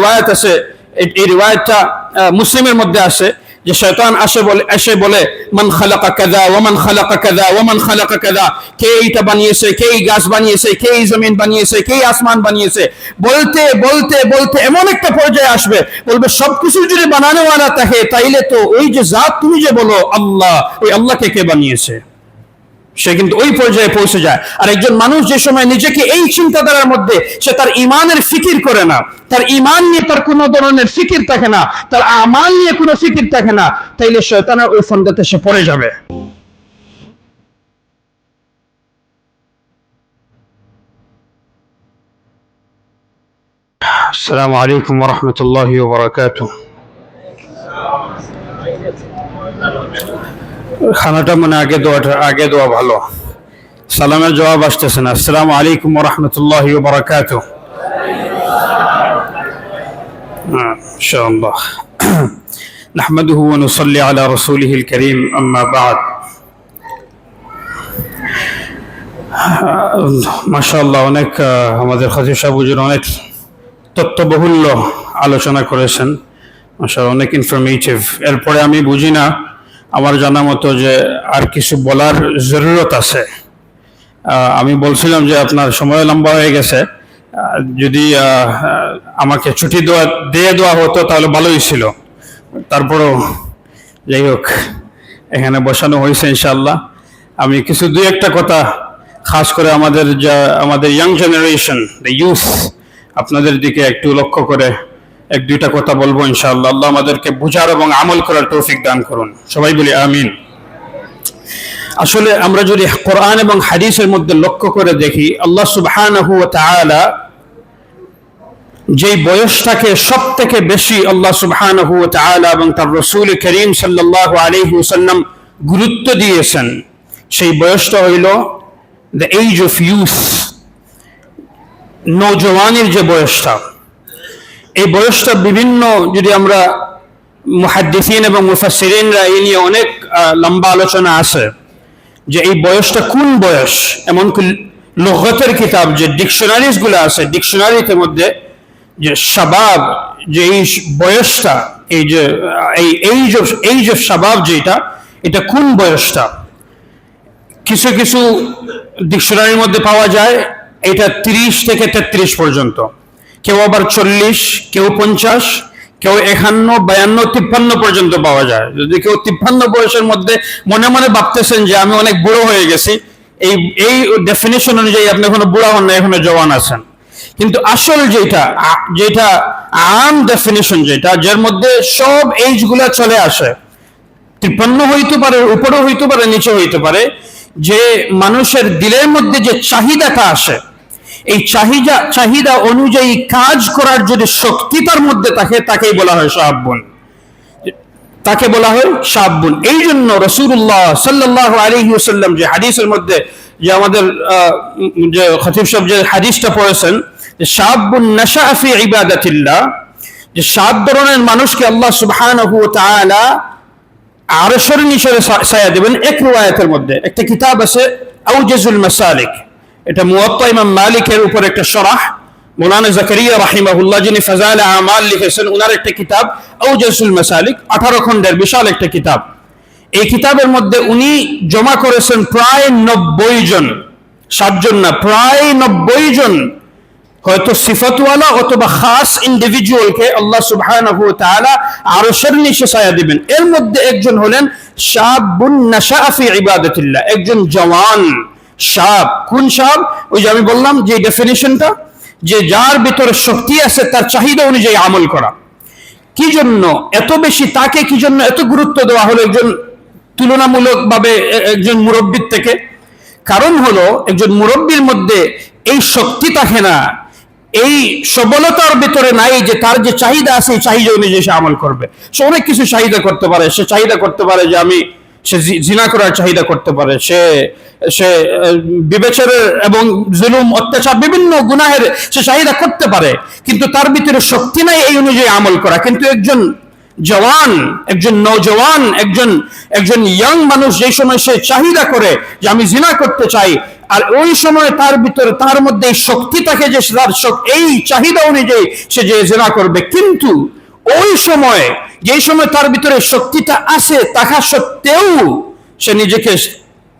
রিওয়ায়াত আছে এই- রিওয়ায়াতটা মুসলিমের মধ্যে আছে যে শয়তান আসে বলে এসে বলে, মান খালাকা কাযা ওয়া মান খালাকা কাযা ওয়া মান খালাকা কাযা কে এইটা বানিয়েছে, কে এই গাছ বানিয়েছে, কে এই জমিন বানিয়েছে, কে আসমান বানিয়েছে, বলতে বলতে বলতে এমন একটা পর্যায়ে আসবে, বলবে, সবকিছু যদি বানানোওয়ালা থাকে তাইলে তো ওই যে জাত তুমি যে বলো, আল্লাহ, ওই আল্লাহকে কে বানিয়েছে? সে কিন্তু ওই পর্যায়ে পৌঁছে যায় আর একজন মানুষ যে সময় নিজেকে এই চিন্তাধারার মধ্যে সে তার ইমানের ফিকির করে না তার ইমান নিয়ে তার কোনো ধরনের ফিকির থাকে না তার আমাল নিয়ে কোনো ফিকির থাকে না তাইলে শয়তানের ওই ফন্দাতে সে পড়ে যাবে السلام عليكم ورحمة الله وبركاته খানাটা মানে আগে দোয়াটা আগে দোয়া ভালো সালামের জবাব আসতেছে না আসসালামু আলাইকুম রহমতুল্লাহ বারাকাত شاء الله نحمده ونصلي على رسوله الكريم أما بعد মাশাআল্লাহ অনেক আহ, আমাদের খাতির সাহুজুর অনেক তত্ত্ববহুল্য আলোচনা করেছেন মাশাআল্লাহ অনেক ইনফরমেটিভ এরপরে আমি বুঝি না আমার জানা মতো যে আর কিছু বলার জরুরত আছে। আমি বলছিলাম যে আপনার সময় লম্বা হয়ে গেছে। যদি আমাকে ছুটি দেওয়া, দিয়ে দেওয়া হতো তাহলে ভালোই ছিল। তারপরও যাই হোক, এখানে বসানো হয়েছে ইনশাল্লাহ আমি কিছু দুই একটা কথা খাস করে আমাদের যা, আমাদের ইয়াং জেনারেশন দ্য ইউথ আপনাদের দিকে একটু লক্ষ্য করে এক, দুইটা কথা বলব ইনশাআল্লাহ। আল্লাহ আমাদেরকে বুঝার এবং আমল করার তৌফিক দান করুন। সবাই বলি আমিন। আসলে আমরা যদি কোরআন এবং হাদিসের মধ্যে লক্ষ্য করে দেখি, আল্লাহ তাআলা যেই বয়সটাকে সব থেকে বেশি আল্লাহ তাআলা এবং তার রসুল করিম সাল্লাল্লাহু আলাইহি ওয়াসাল্লাম গুরুত্ব দিয়েছেন, সেই বয়সটা হইল দ্য এজ অফ ইউথ নৌজওয়ানের যে বয়সটা। এই বয়সটা বিভিন্ন যদি আমরা মুহাদ্দিসিন এবং মুফাসসিরিনরা এই নিয়ে অনেক লম্বা আলোচনা আছে যে এই বয়সটা কোন বয়স? এমনকি লঘতের কিতাব যে ডিকশনারিজগুলো আছে ডিকশনারিতে মধ্যে যে শাবাব যে এই বয়সটা এই যে আহ, এই যে এই যে শাবাব যেটা এটা কোন বয়সটা? কিছু কিছু ডিকশনারির মধ্যে পাওয়া যায় এটা তিরিশ থেকে তেত্রিশ পর্যন্ত। কেউ আবার চল্লিশ, কেউ পঞ্চাশ, কেউ একান্ন, বায়ান্ন, তিপ্পান্ন পর্যন্ত পাওয়া যায়। যদি কেউ তিপ্পান্ন বয়সের মধ্যে মনে মনে ভাবতেছেন যে আমি অনেক বুড়ো হয়ে গেছি, এই এই ডেফিনেশন অনুযায়ী আপনি এখনও বুড়া হন না, এখনও জওয়ান আছেন। কিন্তু আসল যেটা যেটা আম ডেফিনেশন যেটা, যার মধ্যে সব এইজগুলা চলে আসে, তিপ্পান্ন হইতে পারে উপরে হইতে পারে নিচে হইতে পারে, যে মানুষের দিলের মধ্যে যে চাহিদাটা আসে এই চাহিদা চাহিদা অনুযায়ী কাজ করার যদি শক্তি তার মধ্যে থাকে, তাকেই বলা হয় সাহাব্বন তাকে বলা হয় সাহাব্বন এই জন্য রসুল্লাহ সাল্লাহ আলহি ওসাল্লাম যে হাদিসের মধ্যে যে আমাদের যে খতিব সাহেব যে হাদিসটা পড়েছেন, যে সাহাব্বুন নাশাফি ইবাদাতিল্লাহ, যে সাত ধরনের মানুষকে আল্লাহ সুবহানাহু ওয়া তাআলা আরশের নিচে ছায়া দেবেন, এক রিওয়ায়াতের মধ্যে। একটা কিতাব আছে, আউজাজুল মাসালিক। এটা মুয়াত্তা ইমাম মালিকের উপর একটা শরাহ মৌলানা জাকারিয়া রাহিমাহুল্লাহ, যিনি ফাজাইল আমাল লিখেছেন ওনার একটা কিতাব, আউজাজুল মাসালিক, আঠারো খণ্ডের বিশাল একটা কিতাব। এই কিতাবের মধ্যে উনি জমা করেছেন প্রায় নব্বই জন সাতজন না, প্রায় নব্বই জন, হয়তো সিফতওয়ালা অথবা খাস ইন্ডিভিজুয়ালকে আল্লাহ তাআলা আরশের নিচে ছায়া দিবেন। এর মধ্যে একজন হলেন শাবুন নাশা ফি ইবাদাতিল্লাহ, একজন জওয়ান। শাব কোন সাপ? ওই যে আমি বললাম যে ডেফিনেশনটা যে যার ভিতরে শক্তি আছে, তার চাহিদা অনুযায়ী আমল করা। কি জন্য এত বেশি, তাকে কি জন্য এত গুরুত্ব দেওয়া হলো একজন তুলনামূলকভাবে একজন মুরব্বীর থেকে? কারণ হলো, একজন মুরব্বীর মধ্যে এই শক্তি থাকে না, এই সবলতার ভিতরে নাই যে তার যে চাহিদা আছে, এই চাহিদা অনুযায়ী সে আমল করবে। সে অনেক কিছু চাহিদা করতে পারে, সে চাহিদা করতে পারে যে আমি সে জিনা করার চাহিদা করতে পারে। সে সে বিবেচনের এবং জুলুম, অত্যাচার, বিভিন্ন গুনাহের সে চাহিদা করতে পারে। কিন্তু তার ভিতরে শক্তি নাই এই অনুযায়ী আমল করা। কিন্তু একজন জওয়ান, একজন নৌজওয়ান একজন একজন ইয়াং মানুষ যেই সময় সে চাহিদা করে যে আমি জিনা করতে চাই, আর ওই সময় তার ভিতরে, তার মধ্যে শক্তি থাকে যে তার এই চাহিদা অনুযায়ী সে যে জিনা করবে। কিন্তু ওই সময়, যেই সময় তার ভিতরে শক্তিটা আছে তাহা সত্ত্বেও সে নিজেকে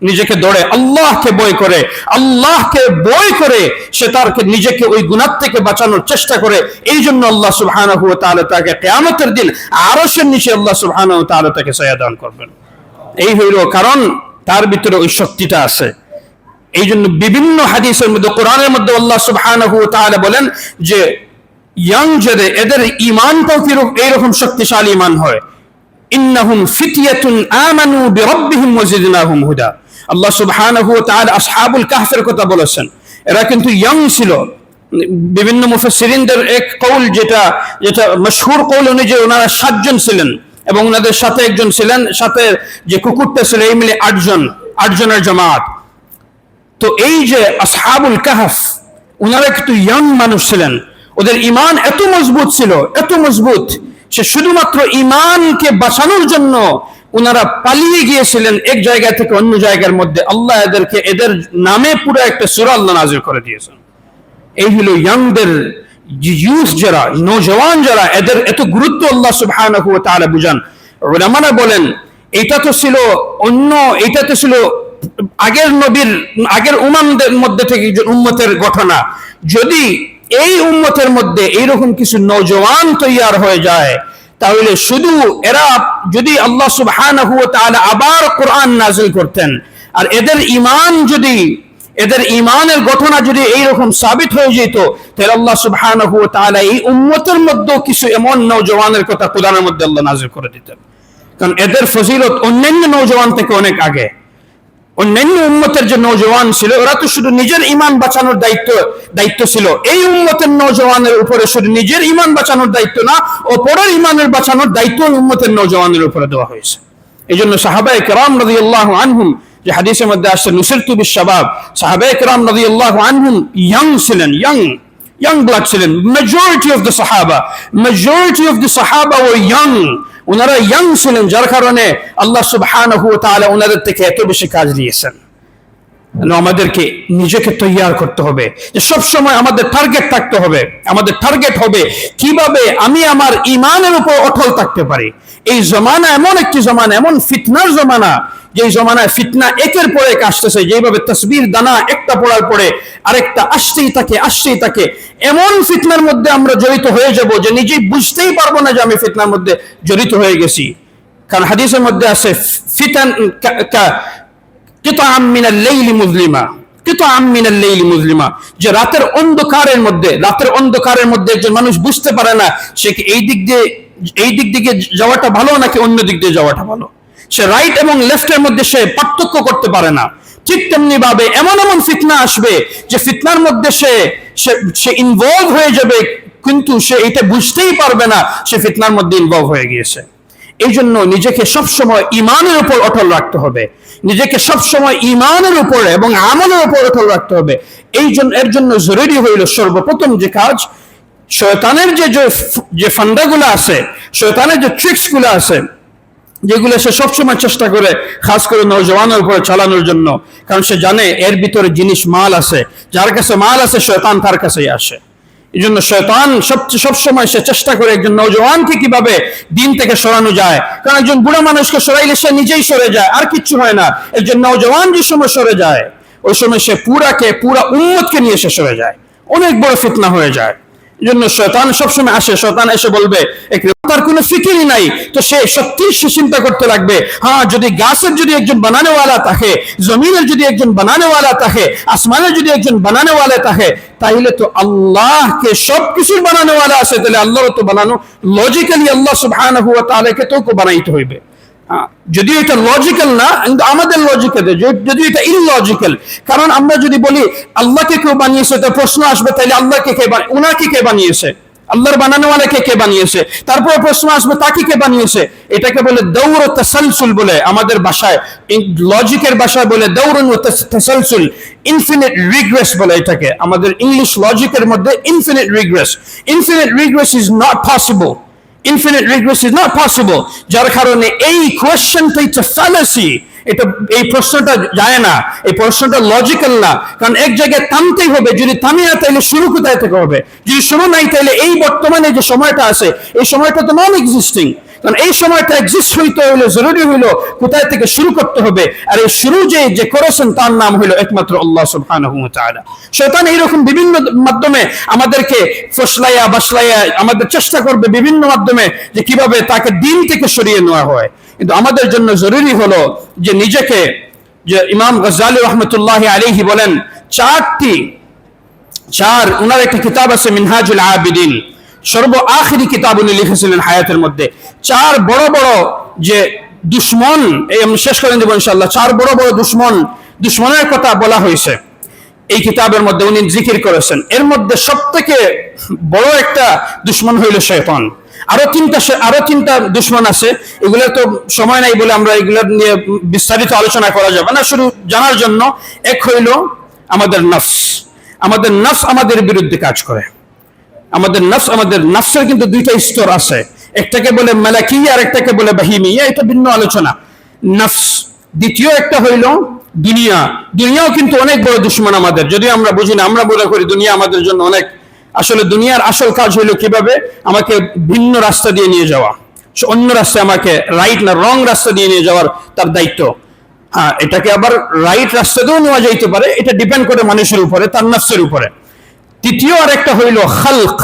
নিজেকে দৌড়ে, আল্লাহকে বই করে, আল্লাহকে বই করে সে তার নিজেকে ওই গুণার থেকে বাঁচানোর চেষ্টা করে। এই জন্য আল্লাহ তাআলা তাকে কিয়ামতের দিন আরশের নিচে আল্লাহ তাআলা তাকে সয়াদান করবেন। এই হইল কারণ তার ভিতরে ওই শক্তিটা আছে। এই জন্য বিভিন্ন হাদিসের মধ্যে, কোরআনের মধ্যে আল্লাহ তাআলা বলেন যে ইয়াং যাদের, এদের ইমানটাও কীরকম এইরকম শক্তিশালী ইমান হয়। ইন্নাহুম ফিতিয়াতুন আমানু বিরাব্বিহিম ওয়াজিদনাহুম হুদা। আল্লাহ সুবহানাহু ওয়া তাআলা আসহাবুল কাহফের কথা বলেছেন। এরা কিন্তু ইয়াং ছিল। বিভিন্ন মুফাসসিরিনদের এক কৌল যেটা যেটা মশহুর কৌল অনুযায়ী ওনারা সাতজন ছিলেন এবং ওনাদের সাথে একজন ছিলেন, সাথে যে কুকুরটা ছিল, এই মিলে আটজন, আটজনের জামাত। তো এই যে আসহাবুল কাহাফ, ওনারা কিন্তু ইয়াং মানুষ ছিলেন। ওদের ইমান এত মজবুত ছিল, এত মজবুত সে শুধুমাত্র ইমানকে বাঁচানোর জন্য ওনারা পালিয়ে গিয়েছিলেন এক জায়গা থেকে অন্য জায়গার মধ্যে। আল্লাহ এদেরকে এদের নামে পুরো একটা সুরা আল্লাহ নাজির করে দিয়েছেন। এই হলো ইয়াংদের ইউথ যারা নৌজওয়ান যারা, এদের এত গুরুত্ব আল্লাহ ওয়া তাআলা বুঝান। উলামারা বলেন এটা তো ছিল অন্য এটা তো ছিল আগের নবীর, আগের উমানদের মধ্যে থেকে উম্মতের ঘটনা। যদি এই উম্মতের মধ্যে এইরকম কিছু নৌজওয়ান তৈয়ার হয়ে যায়, তাহলে শুধু এরা যদি আল্লাহ সুবহানাহু আবার কোরআন নাযিল করতেন, আর এদের ঈমান যদি, এদের ইমানের ঘটনা যদি এইরকম সাবিত হয়ে যেত, তাহলে আল্লাহ তাআলা এই উম্মতের মধ্যেও কিছু এমন নওজওয়ানের কথা কোরআনের মধ্যে আল্লাহ নাযিল করে দিতেন। কারণ এদের ফজিলত অন্যান্য নওজওয়ান থেকে অনেক আগে। অন্যান্য উম্মতের যে নৌজওয়ান ছিল। ওরা তো শুধু নিজের ইমান বাঁচানোর দায়িত্ব দায়িত্ব ছিল। এই উম্মতের নৌজওয়ানের উপরে শুধু নিজের ইমান বাঁচানোর দায়িত্ব না ও পরের ইমানের বাঁচানোর দায়িত্ব ওই উম্মতের নৌজওয়ানের উপরে দেওয়া হয়েছে। এই জন্য সাহাবাই কেরাম রাজি আল্লাহ আনহুম, যে হাদিসের মধ্যে আসছে, নুসিরতু বিশাবাব সাহাবাই কেরাম রাজি আল্লাহ আনহুম ইয়াং ছিলেন ইয়াং ইয়াং ব্লাড ছিলেন। মেজরিটি অফ দ্য সাহাবা মেজরিটি অফ দ্য সাহাবা ও ইয়াং ওনারা ইয়াং ছিলেন, যার কারণে আল্লাহ সুবহান ওনাদের থেকে এত বেশি কাজ দিয়েছেন। আমাদেরকে নিজেকে তৈয়ার করতে হবে যে সব সময় আমাদের টার্গেট থাকতে হবে। আমাদের টার্গেট হবে কীভাবে আমি আমার ইমানের উপর অটল থাকতে পারি। এই জমানা এমন একটি জমানা, এমন ফিটনার জমানা যে জমানায় ফিতনা একের পর এক আসতেছে যেভাবে তসবির দানা একটা পড়ার পরে আরেকটা আসতেই থাকে আসতেই থাকে। এমন ফিতনার মধ্যে আমরা জড়িত হয়ে যাব যে নিজেই বুঝতেই পারব না যে আমি ফিতনার মধ্যে জড়িত হয়ে গেছি। কারণ হাদিসের মধ্যে আছে, ফিতান কা- কা- কিতাআম মিনাল লাইলি মুজলিমা মুজলিমা। যে রাতের অন্ধকারের মধ্যে, রাতের অন্ধকারের মধ্যে একজন মানুষ বুঝতে পারে না, সে কি এই দিক দিয়ে, এই দিক দিকে যাওয়াটা ভালো নাকি অন্য দিক দিয়ে যাওয়াটা ভালো? সে রাইট এবং লেফটের মধ্যে সে পার্থক্য করতে পারে না। ঠিক তেমনি ভাবে এমন এমন ফিতনা আসবে যে ফিতনার মধ্যে সে, সে- ইনভলভ হয়ে যাবে, কিন্তু সে এটা বুঝতেই পারবে না সে ফিতনার মধ্যে ইনভলভ হয়ে গিয়েছে। এই জন্য নিজেকে সবসময় ইমানের উপর অটল রাখতে হবে। নিজেকে সবসময় ইমানের উপরে এবং আমলের উপর অটল রাখতে হবে। এই জন্য এর জন্য জরুরি হইল সর্বপ্রথম যে কাজ, শয়তানের যে, যে- ফান্ডাগুলো আছে, শয়তানের যে ট্রিক্সগুলো আছে যেগুলো সে সবসময় চেষ্টা করে, খাস করে নৌজওয়ানের উপরে চালানোর জন্য। কারণ সে জানে এর ভিতরে জিনিস মাল আছে। যার কাছে মাল আছে, শয়তান তার কাছেই আসে। এই জন্য শয়তান সব সবসময় সে চেষ্টা করে একজন নৌজওয়ানকে কীভাবে দিন থেকে সরানো যায়। কারণ একজন বুড়া মানুষকে সরাইলে সে নিজেই সরে যায়, আর কিচ্ছু হয় না। একজন নৌজওয়ান যে সময় সরে যায়, ওই সময় সে পুরাকে, পুরা উম্মতকে নিয়ে সে সরে যায়। অনেক বড় ফিতনা হয়ে যায়। এই জন্য শয়তান সবসময় আসে, শয়তান এসে বলবে তার কোনো ফিকিরই নাই। তো সে সত্যি সে চিন্তা করতে লাগবে হ্যাঁ যদি গাছের যদি একজন বানানেওয়ালা থাকে জমিনের যদি একজন বানানেওয়ালা থাকে আসমানের যদি একজন বানানেওয়ালা থাকে তাহলে তো আল্লাহকে সব কিছুর বানানেওয়ালা আছে। তাহলে আল্লাহর তো বানানো লজিক্যালি আল্লাহ সুবহানাহু ওয়া তাআলাকে তো বানাইতে হইবে। হ্যাঁ, যদিও এটা লজিক্যাল না কিন্তু আমাদের লজিক্যাল যদি এটা ইললজিক্যাল কারণ আমরা যদি বলি আল্লাহকে কেউ বানিয়েছে তো প্রশ্ন আসবে তাহলে আল্লাহকে কে উনাকে কে বানিয়েছে? আল্লাহর বানানোওয়ালাকে কে বানিয়েছে? তারপরে প্রশ্ন আসবে, তাকে কে বানিয়েছে? এটাকে বলে দৌড় তাসালসুল বলে আমাদের ভাষায় লজিকের ভাষায় বলে দৌড় তাসালসুল ইনফিনিট রিগ্রেস বলে এটাকে। আমাদের ইংলিশ লজিকের মধ্যে infinite regress infinite regress is not possible infinite regress is not possible যার কারণে এই কোয়েশ্চেনটা ইটস ফ্যালাসি এটা, এই প্রশ্নটা যায় না। এই প্রশ্নটা লজিক্যাল না। কারণ এক জায়গায় থামতেই হবে। যদি থামে না তাইলে শুরু কোথায় থেকে হবে? যদি শুরু নাই তাইলে এই বর্তমানে যে সময়টা আছে, এই সময়টা তো নন এক্সিস্টিং কারণ এই সময়টা এক্সিস্ট হইতে হইল, জরুরি হইল, কোথায় থেকে শুরু করতে হবে? আর এই শুরু যে যে করেছেন, তার নাম হইল একমাত্র আল্লাহ সুবহানাহু ওয়া তাআলা। শয়তান এইরকম বিভিন্ন মাধ্যমে আমাদেরকে ফসলাইয়া বাসলাইয়া আমাদের চেষ্টা করবে বিভিন্ন মাধ্যমে যে কীভাবে তাকে দিন থেকে সরিয়ে নেওয়া হয়। কিন্তু আমাদের জন্য জরুরি হলো যে নিজেকে, যে ইমাম গজালি রহমতুল্লাহ আলিহি বলেন, চারটি, চার ওনার একটা কিতাব আছে মিনহাজুল আবিদিন। সর্ব আখিরি কিতাব উনি লিখেছিলেন হায়াতের মধ্যে। চার বড় বড় যে দুশ্মন, এই আমি শেষ করে দেবো ইনশাল্লাহ চার বড় বড় দুশ্মন, দুশ্মনের কথা বলা হয়েছে। এই কিতাবের মধ্যে উনি জিকির করেছেন। এর মধ্যে সব থেকে বড় একটা দুশ্মন হইল শয়তান। আরও তিনটা আরও তিনটা দুশ্মন আছে। এগুলো তো সময় নাই বলে আমরা এগুলো নিয়ে বিস্তারিত আলোচনা করা যাবে না। শুধু জানার জন্য এক হইল আমাদের নফস। আমাদের নফস আমাদের বিরুদ্ধে কাজ করে। আমাদের নফস, আমাদের নফসের কিন্তু দুইটা স্তর আছে। একটাকে বলে মালাকিয়া আর একটাকে বলে বাহিমিয়া, এটা ভিন্ন আলোচনা। নফস দ্বিতীয় একটা হইল দুনিয়া। দুনিয়াও কিন্তু অনেক বড় দুশ্মন আমাদের। যদি আমরা বুঝি না, আমরা মনে করি দুনিয়া আমাদের জন্য অনেক। আসলে দুনিয়ার আসল কাজ হইল কীভাবে? আমাকে ভিন্ন রাস্তা দিয়ে নিয়ে যাওয়া। অন্য রাস্তায় আমাকে রাইট না রং রাস্তা দিয়ে নিয়ে যাওয়ার তার দায়িত্ব। হ্যাঁ এটাকে আবার রাইট রাস্তাতেও নেওয়া যাইতে পারে। এটা ডিপেন্ড করে মানুষের উপরে, তার নফসের উপরে। তৃতীয় আর একটা হইল খালক।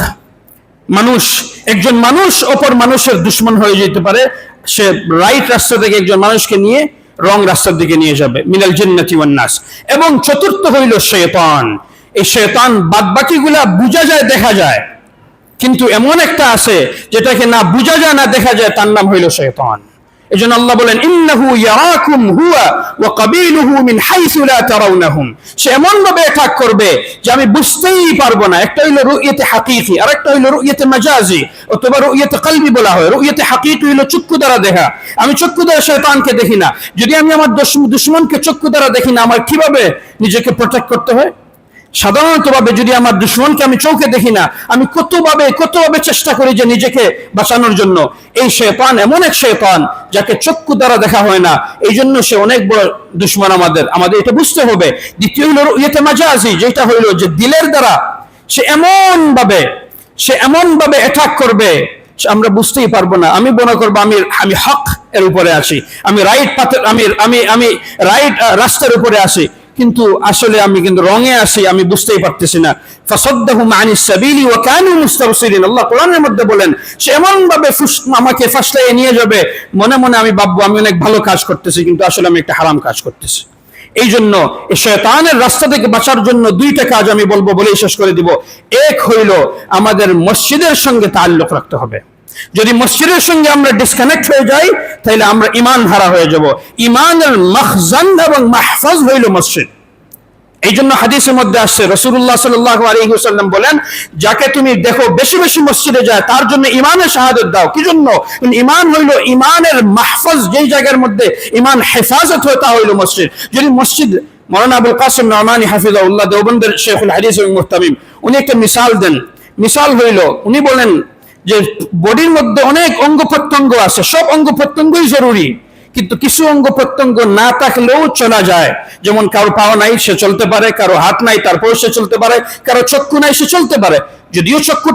মানুষ একজন মানুষ অপর মানুষের দুশ্মন হয়ে যেতে পারে। সে রাইট রাস্তা থেকে একজন মানুষকে নিয়ে রং রাস্তার দিকে নিয়ে যাবে। মিনাল জিন্নাতি নাস। এবং চতুর্থ হইল শয়তান এই শয়তান বাদ বাকিগুলা বোঝা যায়, দেখা যায়। কিন্তু এমন একটা আছে যেটাকে না বোঝা যায়, না দেখা যায়, তার নাম হইল শয়তান এজন্য আল্লাহ বলেন, ইন্নাহু ইয়ারাকুম হুয়া ওয়া কাবিলুহু মিন হাইসু লা তারাউনাহুম। সে এমন ভাবে অ্যাটাক করবে যে আমি বুঝতেই পারব না। একটা হইল রুইয়াতে হাকিকি আর একটা হইল রুইয়াতে মাজাজি অথবা রুইয়াতে কলবি বলা হয়। রুইয়াতে হাকিকি হইল চক্ষু দ্বারা দেখা আমি চক্ষু দ্বারা শয়তানকে দেখি না। যদি আমি আমার দুশ্ম- দুশ্মনকে চক্ষু দ্বারা দেখি না, আমার কীভাবে নিজেকে প্রোটেক্ট করতে হয়? সাধারণতভাবে যদি আমার দুশ্মনকে আমি চোখে দেখি না, আমি কতভাবে কতভাবে চেষ্টা করি যে নিজেকে বাঁচানোর জন্য? এই শেতান এমন এক শেতান যাকে চক্ষু দ্বারা দেখা হয় না। এই জন্য সে অনেক বড় দুশ্মন আমাদের আমাদের এটা বুঝতে হবে। দ্বিতীয় হইল ইয়েতে মাজাজি, যেটা হইল যে দিলের দ্বারা সে এমন ভাবে সে এমন ভাবে অ্যাটাক করবে, আমরা বুঝতেই পারব না। আমি মনে করব আমি আমি হক এর উপরে আছি। আমি রাইট পাথর আমি আমি আমি রাইট রাস্তার উপরে আছি। কিন্তু আসলে আমি কিন্তু রঙে আসি, আমি বুঝতেই পারতেছি না। ফাসাদ্দাহুম আনিস সাবিলি ওয়া কানু মুস্তাবসিরিন। আল্লাহ কোরআনের মধ্যে বলেন, সে এমন ভাবে আমাকে ফাসলাইয়ে নিয়ে যাবে, মনে মনে আমি ভাববো, আমি অনেক ভালো কাজ করতেছি, কিন্তু আসলে আমি একটা হারাম কাজ করতেছি। এই জন্য শয়তানের রাস্তা থেকে বাঁচার জন্য দুইটা কাজ আমি বলব বলেই শেষ করে দিব। এক হইল, আমাদের মসজিদের সঙ্গে তাল্লুক রাখতে হবে। যদি মসজিদের সঙ্গে আমরা ডিসকানেক্ট হয়ে যাই, তাহলে আমরা ইমান হারা হয়ে যাব। ইমানের মখজান এবং মাহফাজ হইল মসজিদ এই জন্য হাদিসের মধ্যে আসছে রসুল্লাহ সাল্লাহ আলহিহাল্লাম বলেন, যাকে তুমি দেখো বেশি বেশি মসজিদে যায়, তার জন্য ইমানের শাহাদত দাও। কি জন্য? ইমান হইল ইমানের মাহফাজ, যেই জায়গার মধ্যে ইমান হেফাজত হয়, তা হইল মসজিদ। যদি মসজিদ, মৌলানা আবুল কাসিম নরমানি হাফিজাউল্লাহ দেওবন্দের শেখুল হাদিস মুহতামিম, উনি একটা মিসাল দেন। মিসাল হইল, উনি বলেন যে বডির মধ্যে অনেক অঙ্গ প্রত্যঙ্গ আছে, সব অঙ্গ প্রত্যঙ্গই জরুরি। কিন্তু কিছু অঙ্গ প্রত্যঙ্গ না থাকলেও চলা যায়। যেমন কারও পাওয়া নাই, সে চলতে পারে, কারও হাত নাই তারপর সে চলতে পারে, কারও চক্ষু নাই, সে চলতে পারে। যদিও চক্ষু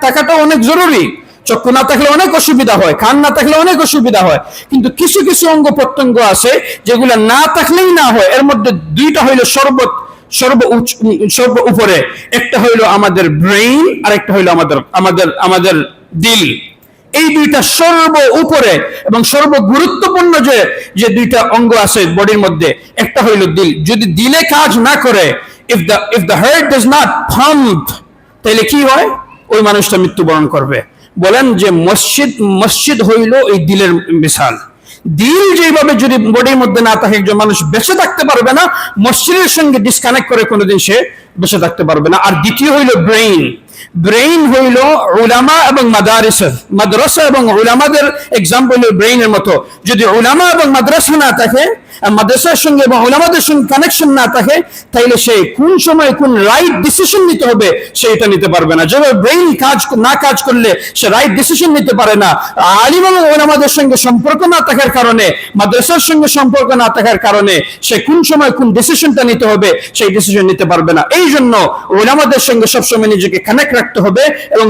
টাকাটা অনেক জরুরি। চক্ষু না থাকলে অনেক অসুবিধা হয় খান না থাকলে অনেক অসুবিধা হয়। কিন্তু কিছু কিছু অঙ্গ প্রত্যঙ্গ আছে, যেগুলো না থাকলেই না হয়। এর মধ্যে দুইটা হইল সর্বত সর্ব সর্ব উপরে। একটা হইল আমাদের ব্রেইন আর একটা হইল আমাদের আমাদের আমাদের দিল। এই দুইটা সর্ব উপরে এবং সর্ব গুরুত্বপূর্ণ যে যে দুইটা অঙ্গ আছে বডির মধ্যে, একটা হইল দিল। যদি দিলে কাজ না করে if the if the heart does not pump তাহলে কি হয়? ওই মানুষটা মৃত্যুবরণ করবে। বলেন যে মসজিদ মসজিদ হইল এই দিলের মিসাল দিল যেভাবে যদি বডির মধ্যে না থাকে, একজন মানুষ বেঁচে থাকতে পারবে না মসজিদের সঙ্গে ডিসকানেক্ট করে কোনোদিন সে বেঁচে থাকতে পারবে না। আর দ্বিতীয় হইল ব্রেইন ব্রেইন হইল ওলামা এবং মাদারিসের মাদ্রাসা এবং ওলামাদের এক্সাম্পল ব্রেইনের মতো। যদি ওলামা এবং মাদ্রাসা না থাকে মাদ্রাসার সঙ্গে এবং ওলামাদের সঙ্গে কানেকশন না থাকে, তাইলে সে কোন সময় কোন রাইট ডিসিশন নিতে হবে সে এটা নিতে পারবে না। যেভাবে ব্রেইন কাজ না কাজ করলে সে রাইট ডিসিশন নিতে পারে না। আলিম ওলামাদের সঙ্গে সম্পর্ক না থাকার কারণে, মাদ্রাসার সঙ্গে সম্পর্ক না থাকার কারণে সে কোন সময় কোন ডিসিশনটা নিতে হবে, সেই ডিসিশন নিতে পারবে না। এই জন্য ওলামাদের সঙ্গে সবসময় নিজেকে কানেক্ট রাখতে হবে এবং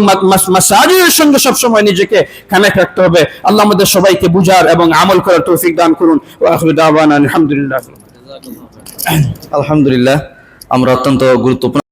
মাসাজিদের সঙ্গে সবসময় নিজেকে কানেক্ট রাখতে হবে। আল্লাহ আমাদের সবাইকে বুঝার এবং আমল করার তৌফিক দান করুন। ওয়া আখিরু দাওয়ানা আলহামদুলিল্লাহ। আলহামদুলিল্লাহ আমরা অত্যন্ত গুরুত্বপূর্ণ